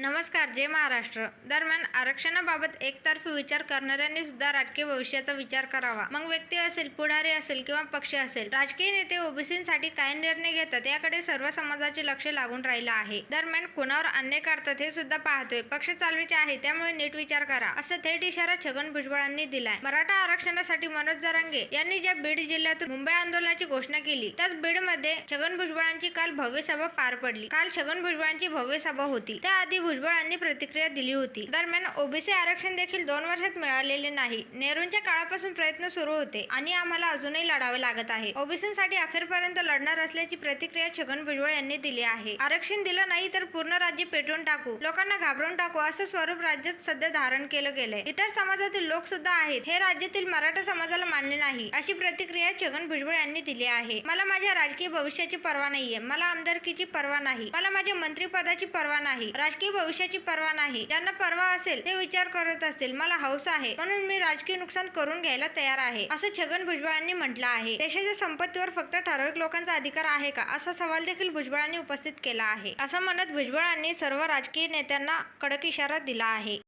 नमस्कार जय महाराष्ट्र. दरम्यान आरक्षणाबाबत एकतर्फी विचार करणाऱ्यांनी सुद्धा राजकीय भविष्याचा विचार करावा. मग व्यक्ती असेल पुढारी असेल किंवा पक्ष असेल राजकीय नेते ओबीसींसाठी काय निर्णय घेतात याकडे सर्व समाजाचे लक्ष लागून राहिलं आहे. दरम्यान कुणावर अन्याय करतात हे सुद्धा पाहतोय. पक्ष चालवायचे आहे त्यामुळे नीट विचार करा असं थेट इशारा छगन भुजबळांनी दिलाय. मराठा आरक्षणासाठी मनोज जरांगे यांनी ज्या बीड जिल्ह्यातून मुंबई आंदोलनाची घोषणा केली त्याच बीडमध्ये छगन भुजबळांची काल भव्य सभा पार पडली. काल छगन भुजबळांची भव्य सभा होती. त्याआधी भुजबळांनी प्रतिक्रिया दिली होती. दरम्यान ओबीसी आरक्षण देखील दोन वर्षात मिळालेले नाही. नेहरूंच्या काळापासून प्रयत्न सुरू होते आणि आम्हाला अजूनही लढावे लागत आहे. ओबीसीसाठी अखेरपर्यंत लढणार असल्याची प्रतिक्रिया छगन भुजबळ यांनी दिली आहे. आरक्षण दिलं नाही तर पूर्ण राज्य पेटवून टाकू लोकांना घाबरून टाकू असं स्वरूप राज्यात सध्या धारण केलं गेलंय. इतर समाजातील लोक सुद्धा आहेत. हे राज्यातील मराठा समाजाला मान्य नाही अशी प्रतिक्रिया छगन भुजबळ यांनी दिली आहे. मला माझ्या राजकीय भविष्याची पर्वा नाहीये. मला आमदारकीची पर्वा नाही. मला माझ्या मंत्रिपदाची पर्वा नाही. राजकीय भविष्याची पर्वा नाही. ज्यांना पर्वा असेल ते विचार करत असतील मला हौस आहे म्हणून मी राजकीय नुकसान करून घ्यायला तयार आहे असं छगन भुजबळांनी म्हटलं आहे. देशाच्या संपत्तीवर फक्त ठराविक लोकांचा अधिकार आहे का असा सवाल देखील भुजबळांनी उपस्थित केला आहे. असं म्हणत भुजबळांनी सर्व राजकीय नेत्यांना कडक इशारा दिला आहे.